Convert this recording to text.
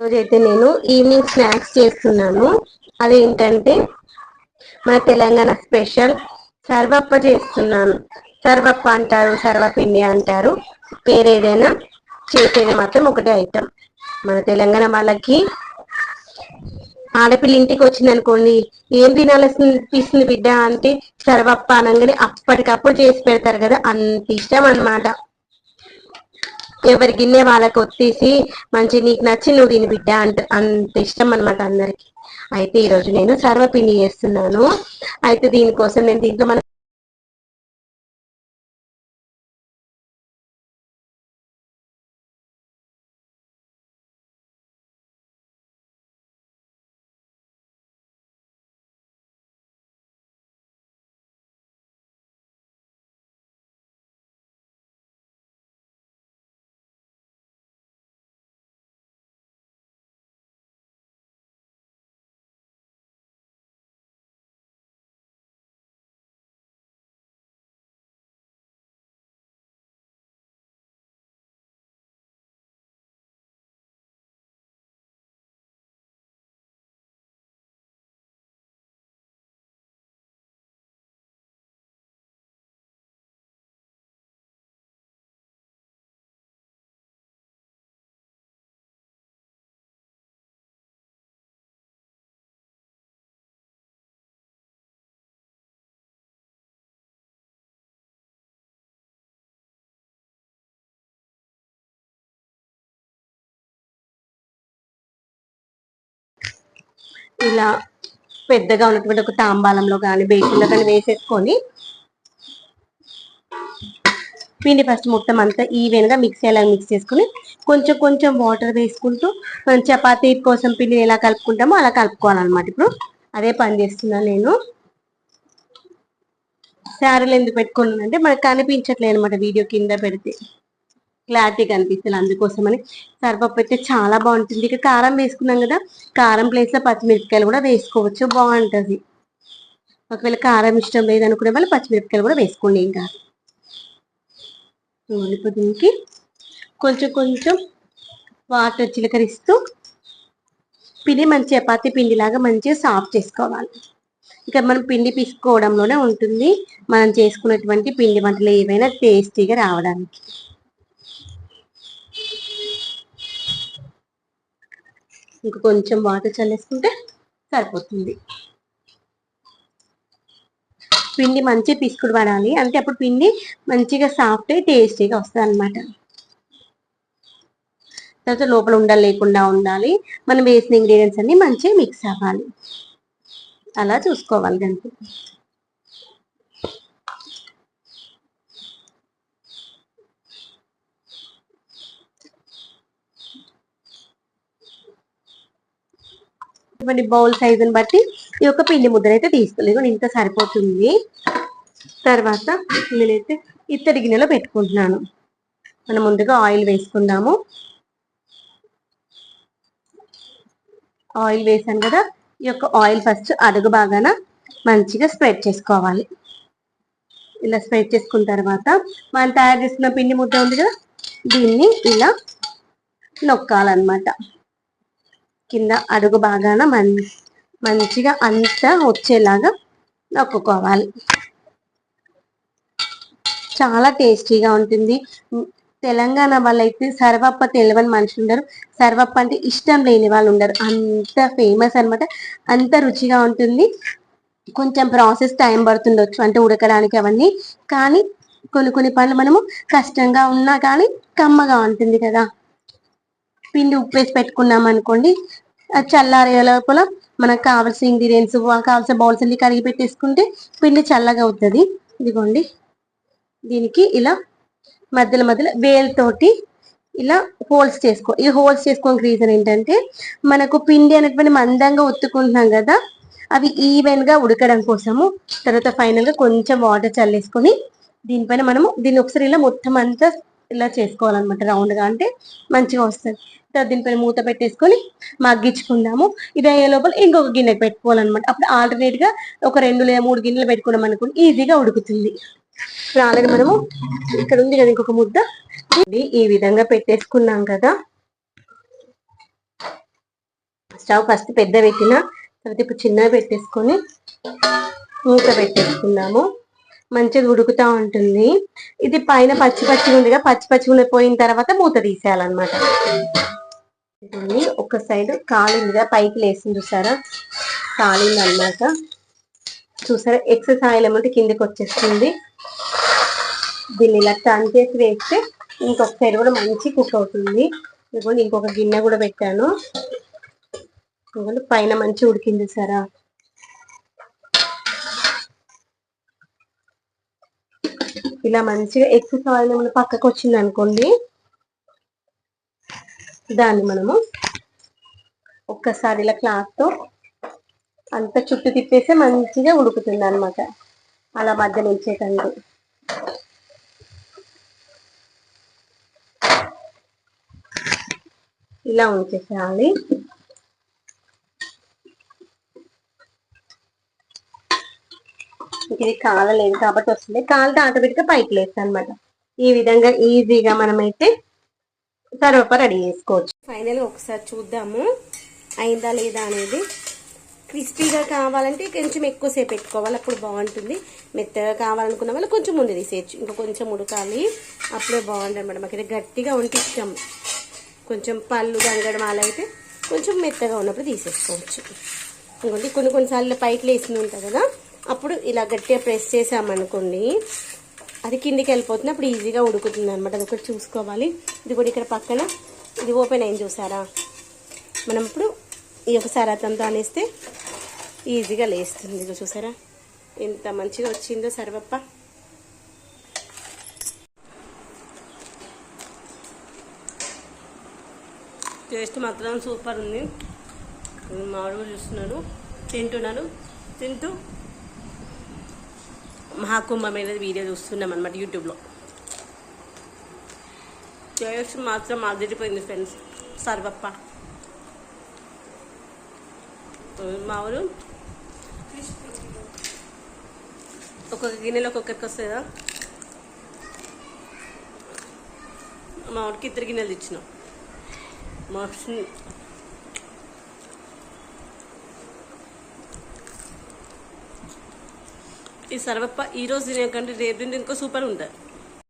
రోజైతే నేను evening snacks చేస్తున్నాను. అదేంటంటే మన తెలంగాణ స్పెషల్ సర్వప్ప చేస్తున్నాను. సర్వప్ప అంటారు సర్వపిండి అంటారు. పేరేదైనా చేసేది మాత్రం ఒకటే ఐటమ్. మన తెలంగాణ వాళ్ళకి ఆడపిల్ల ఇంటికి వచ్చింది అనుకోండి ఏం తినాలనిపిస్తుంది బిడ్డ అంటే సర్వప్ప అనగానే అప్పటికప్పుడు చేసి పెడతారు కదా అంత ఇష్టం అన్నమాట. ఎవరి గిన్నె వాళ్ళకి వచ్చేసి మంచి నీకు నచ్చి నువ్వు దీని బిడ్డ అంట అంత ఇష్టం అనమాట అందరికి. అయితే ఈరోజు నేను సర్వపిండి చేస్తున్నాను. అయితే దీనికోసం నేను దీంట్లో మనం ఇలా పెద్దగా ఉన్నటువంటి ఒక తాంబాలంలో కానీ బేసిన్లో కానీ వేసేసుకొని పిండి ఫస్ట్ మొత్తం అంతా ఈవెన్గా మిక్స్ అయ్యేలా మిక్స్ చేసుకుని కొంచెం కొంచెం వాటర్ వేసుకుంటూ మనం చపాతీ కోసం పిండి ఎలా కలుపుకుంటామో అలా కలుపుకోవాలన్నమాట. ఇప్పుడు అదే పని చేస్తున్నాను నేను. శారీలు ఎందుకు పెట్టుకున్నాను అంటే మనకు కనిపించట్లేదు అనమాట వీడియో కింద పెడితే. క్లారిటీ కనిపిస్తుంది అందుకోసమని. సరిపప్పు అయితే చాలా బాగుంటుంది. ఇక కారం వేసుకున్నాం కదా కారం ప్లేస్లో పచ్చిమిరపకాయలు కూడా వేసుకోవచ్చు. బాగుంటుంది. ఒకవేళ కారం ఇష్టం లేదనుకునే వాళ్ళు పచ్చిమిరపకాయలు కూడా వేసుకోండి ఇంకా. ఇప్పుడు దీనికి కొంచెం కొంచెం వాటర్ చిలకరిస్తూ పిండి మంచి చపాతి పిండిలాగా మంచిగా సాఫ్ట్ చేసుకోవాలి. ఇక మనం పిండి పిసుకోవడంలోనే ఉంటుంది. మనం చేసుకున్నటువంటి పిండి వంటలు ఏవైనా టేస్టీగా రావడానికి. ఇంక కొంచెం వాటర్ చల్లేసుకుంటే సరిపోతుంది. పిండి మంచి పిసుకుడు పడాలి. అంటే అప్పుడు పిండి మంచిగా సాఫ్ట్ టేస్టీగా వస్తుంది అనమాట తర్వాత లోపల ఉండలు లేకుండా ఉండాలి. మనం వేసిన ఇంగ్రీడియంట్స్ అన్ని మంచిగా మిక్స్ అవ్వాలి. అలా చూసుకోవాలి దానికి ఇవ్వండి బౌల్ సైజుని బట్టి ఈ యొక్క పిండి ముద్ర అయితే తీసుకోలేదు ఇంత సరిపోతుంది. తర్వాత నేనైతే ఇత్తడి గిన్నెలో పెట్టుకుంటున్నాను. మనం ముందుగా ఆయిల్ వేసుకుందాము. ఆయిల్ వేసాను కదా. ఈ యొక్క ఆయిల్ ఫస్ట్ అడుగు బాగాన మంచిగా స్ప్రెడ్ చేసుకోవాలి. ఇలా స్ప్రెడ్ చేసుకున్న తర్వాత మనం తయారు చేసుకున్న పిండి ముద్ద ఉంది కదా. దీన్ని ఇలా నొక్కాలన్నమాట. కింద అడుగు బాగాన మం మంచిగా అంతా వచ్చేలాగా నొక్కుకోవాలి. చాలా టేస్టీగా ఉంటుంది. తెలంగాణ వాళ్ళైతే సర్వప్ప తెలియని మనుషులు ఉండరు. సర్వప్ప అంటే ఇష్టం లేని వాళ్ళు ఉండరు. అంత ఫేమస్ అనమాట అంత రుచిగా ఉంటుంది. కొంచెం ప్రాసెస్ టైం పడుతుండొచ్చు. అంటే ఉడకడానికి అవన్నీ. కానీ కొన్ని కొన్ని పనులు మనము కష్టంగా ఉన్నా కానీ కమ్మగా ఉంటుంది కదా. పిండి ఉప్పు వేసి పెట్టుకున్నాం అనుకోండి చల్లారే లోపల మనకు కావాల్సిన ఇంగ్రీడియంట్స్ కావాల్సిన బౌల్స్ అన్ని కడిగి పెట్టేసుకుంటే పిండి చల్లగా అవుతుంది. ఇదిగోండి. దీనికి ఇలా మధ్యలో మధ్యలో వేలుతోటి ఇలా హోల్స్ చేసుకో ఈ హోల్స్ చేసుకోవడానికి రీజన్ ఏంటంటే మనకు పిండి అనేటువంటి మందంగా ఒత్తుకుంటున్నాం కదా అవి ఈవెన్గా ఉడకడం కోసము తర్వాత ఫైనల్గా కొంచెం వాటర్ చల్లేసుకొని దీనిపైన మనము దీన్ని ఒకసారి ఇలా మొత్తం అంతా ఇలా చేసుకోవాలన్నమాట రౌండ్గా అంటే మంచిగా వస్తుంది. తర్వాత దీనిపైన మూత పెట్టేసుకొని మగ్గించుకుందాము. ఇది అయ్యే లోపల ఇంకొక గిన్నె పెట్టుకోవాలన్నమాట. అప్పుడు ఆల్టర్నేట్గా ఒక రెండు లేదా మూడు గిన్నెలు పెట్టుకున్నాం అనుకోండి ఈజీగా ఉడుకుతుంది. ఇప్పుడు ఆల్రెడీ మనము. ఇక్కడ ఉంది కదా ఇంకొక ముద్ద. ఇది ఈ విధంగా పెట్టేసుకున్నాం కదా. స్టవ్ ఫస్ట్ పెద్ద పెట్టిన తర్వాత ఇప్పుడు చిన్నగా పెట్టేసుకొని మూత పెట్టేసుకున్నాము మంచిగా ఉడుకుతా ఉంటుంది. ఇది పైన పచ్చి పచ్చిగా ఉందిగా పచ్చి పచ్చిగా పోయిన తర్వాత మూత తీసేయాలన్నమాట. ఒక సైడ్ కాలిందిగా పైకి లేసింది చూసారా? కాలింది అన్నమాట చూసారా ఎక్సెస్ ఆయిల్ ఏమంటే కిందకి వచ్చేస్తుంది. దీన్ని ఇలా టర్న్ చేసి వేస్తే ఇంకొక సైడ్ కూడా మంచి కుక్ అవుతుంది. ఇంకొక గిన్నె కూడా పెట్టాను. పైన మంచి ఉడికింది సారా ఇలా మంచిగా ఎక్సెస్ ఆయిల్ ఏమైనా పక్కకు వచ్చింది అనుకోండి. దాన్ని మనము ఒక్కసారి ఇలా క్లాత్తో అంత చుట్టూ తిప్పేస్తే మంచిగా ఉడుకుతుంది అనమాట అలా మధ్య నిల్చేటండి ఇలా ఉంచేసేయాలి. మనకి ఇది కాలలేదు కాబట్టి వస్తుంది. కాలితే ఆటోమేటిక్గా పైకి లేస్తుంది అనమాట ఈ విధంగా ఈజీగా మనమైతే సర్వప రెడీ చేసుకోవచ్చు. ఫైనల్ ఒకసారి చూద్దాము. అయిందా లేదా అనేది. క్రిస్పీగా కావాలంటే కొంచెం ఎక్కువసేపు పెట్టుకోవాలి. అప్పుడు బాగుంటుంది. మెత్తగా కావాలనుకున్న వాళ్ళు కొంచెం ముందు తీసేయచ్చు. ఇంకా కొంచెం ఉడకాలి. అప్పుడే బాగుంటుంది అనమాట మాకు గట్టిగా ఉంటే ఇష్టం కొంచెం పళ్ళు గంగడం అలా అయితే కొంచెం మెత్తగా ఉన్నప్పుడు తీసేసుకోవచ్చు. ఇంకోటి కొన్ని కొన్నిసార్లు పైకి లేసింది ఉంటుంది కదా. అప్పుడు ఇలా గట్టిగా ప్రెస్ చేసామనుకోండి అది కిందికి వెళ్ళిపోతుంది. అప్పుడు ఈజీగా ఉడుకుతుంది అనమాట అది ఒకటి చూసుకోవాలి. ఇది కూడా ఇక్కడ పక్కన. ఇది ఓపెన్ అయింది చూసారా? మనం ఇప్పుడు ఈ ఒకసారి సరాతంతో అనేస్తే ఈజీగా లేస్తుంది. ఇదిగో చూసారా? ఎంత మంచిగా వచ్చిందో సర్వప్ప. టేస్ట్ మాత్రం సూపర్ ఉంది. మామిడి చూస్తున్నాను తింటున్నాను తింటూ మహాకుంభమైన వీడియో చూస్తున్నాం అనమాట యూట్యూబ్లో. టేస్ట్ మాత్రం అదిరిపోయింది ఫ్రెండ్స్. సర్వప్ప. మామూలు ఒక్కొక్క గిన్నెలో ఒక్కొక్కరికి వస్తుందా? మామిడికి ఇద్దరు గిన్నెలు తెచ్చినాం. మా ఈ సర్వప్ప ఈ రోజు తినే కంటే రేపు తింటే ఇంకో సూపర్ ఉంటుంది.